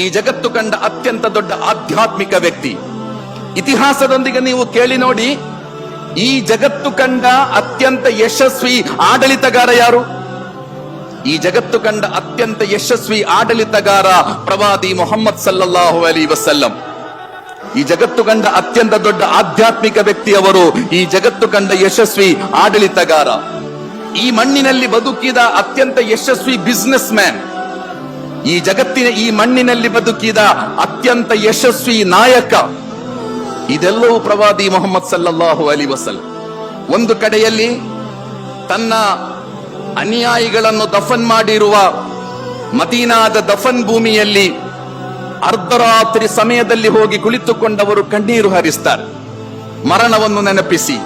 ಈ ಜಗತ್ತು ಕಂಡ ಅತ್ಯಂತ ದೊಡ್ಡ ಆಧ್ಯಾತ್ಮಿಕ ವ್ಯಕ್ತಿ. ಇತಿಹಾಸದೊಂದಿಗೆ ನೀವು ಕೇಳಿ ನೋಡಿ, ಈ ಜಗತ್ತು ಕಂಡ ಅತ್ಯಂತ ಯಶಸ್ವಿ ಆಡಳಿತಗಾರ ಯಾರು? ಈ ಜಗತ್ತು ಕಂಡ ಅತ್ಯಂತ ಯಶಸ್ವಿ ಆಡಳಿತಗಾರ ಪ್ರವಾದಿ ಮೊಹಮ್ಮದ್ ಸಲ್ಲಲ್ಲಾಹು ಅಲಿ ವಸಲ್ಲಂ. ಈ ಜಗತ್ತು ಕಂಡ ಅತ್ಯಂತ ದೊಡ್ಡ ಆಧ್ಯಾತ್ಮಿಕ ವ್ಯಕ್ತಿಯವರು ಈ ಜಗತ್ತು ಕಂಡ ಯಶಸ್ವಿ ಆಡಳಿತಗಾರ. ಈ ಮಣ್ಣಿನಲ್ಲಿ ಬದುಕಿದ ಅತ್ಯಂತ ಯಶಸ್ವಿ ಬಿಸ್ನೆಸ್ ಮ್ಯಾನ್ ಈ ಜಗತ್ತಿನ ಈ ಮಣ್ಣಿನಲ್ಲಿ ಬದುಕಿದ ಅತ್ಯಂತ ಯಶಸ್ವಿ ನಾಯಕ. ಇದೆಲ್ಲವೂ ಪ್ರವಾದಿ ಮೊಹಮ್ಮದ್ ಸಲ್ಲಲ್ಲಾಹು ಅಲಿ ವಸಲ್ ಒಂದು ಕಡೆಯಲ್ಲಿ ತನ್ನ ಅನುಯಾಯಿಗಳನ್ನು ದಫನ್ ಮಾಡಿರುವ ಮದೀನಾದ ದಫನ್ ಭೂಮಿಯಲ್ಲಿ ಅರ್ಧರಾತ್ರಿ ಸಮಯದಲ್ಲಿ ಹೋಗಿ ಕುಳಿತುಕೊಂಡವರು ಕಣ್ಣೀರು ಹರಿಸ್ತಾರೆ. ಮರಣವನ್ನು ನೆನಪಿಸಿ.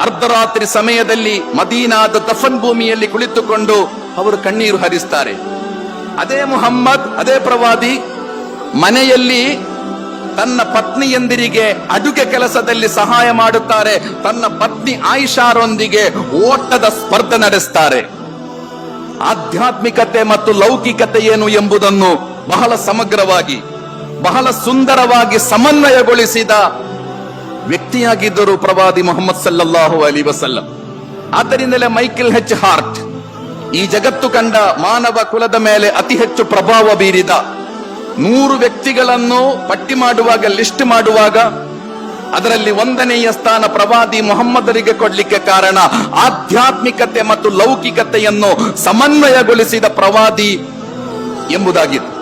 ಅರ್ಧರಾತ್ರಿ ಸಮಯದಲ್ಲಿ ಮದೀನಾದ ದಫನ್ ಭೂಮಿಯಲ್ಲಿ ಕುಳಿತುಕೊಂಡು ಅವರು ಕಣ್ಣೀರು ಹರಿಸ್ತಾರೆ. ಅದೇ ಮುಹಮ್ಮದ್, ಅದೇ ಪ್ರವಾದಿ, ಮನೆಯಲ್ಲಿ ತನ್ನ ಪತ್ನಿಯಂದಿರಿಗೆ ಅಡುಗೆ ಕೆಲಸದಲ್ಲಿ ಸಹಾಯ ಮಾಡುತ್ತಾರೆ. ತನ್ನ ಪತ್ನಿ ಆಯಿಷಾರೊಂದಿಗೆ ಓಟದ ಸ್ಪರ್ಧೆ ನಡೆಸ್ತಾರೆ. ಆಧ್ಯಾತ್ಮಿಕತೆ ಮತ್ತು ಲೌಕಿಕತೆ ಏನು ಎಂಬುದನ್ನು ಬಹಳ ಸಮಗ್ರವಾಗಿ, ಬಹಳ ಸುಂದರವಾಗಿ ಸಮನ್ವಯಗೊಳಿಸಿದ ವ್ಯಕ್ತಿಯಾಗಿದ್ದರು ಪ್ರವಾದಿ ಮೊಹಮ್ಮದ್ ಸಲ್ಲಲ್ಲಾಹು ಅಲಿ ವಸಲ್ಲಂ. ಆದ್ದರಿಂದಲೇ ಮೈಕೆಲ್ ಹೆಚ್ ಹಾರ್ಟ್ ಈ ಜಗತ್ತು ಕಂಡ ಮಾನವ ಕುಲದ ಮೇಲೆ ಅತಿ ಹೆಚ್ಚು ಪ್ರಭಾವ ಬೀರಿದ ನೂರು ವ್ಯಕ್ತಿಗಳನ್ನು ಪಟ್ಟಿ ಮಾಡುವಾಗ, ಲಿಸ್ಟ್ ಮಾಡುವಾಗ ಅದರಲ್ಲಿ ಒಂದನೆಯ ಸ್ಥಾನ ಪ್ರವಾದಿ ಮೊಹಮ್ಮದರಿಗೆ ಕೊಡ್ಲಿಕ್ಕೆ ಕಾರಣ ಆಧ್ಯಾತ್ಮಿಕತೆ ಮತ್ತು ಲೌಕಿಕತೆಯನ್ನು ಸಮನ್ವಯಗೊಳಿಸಿದ ಪ್ರವಾದಿ ಎಂಬುದಾಗಿತ್ತು.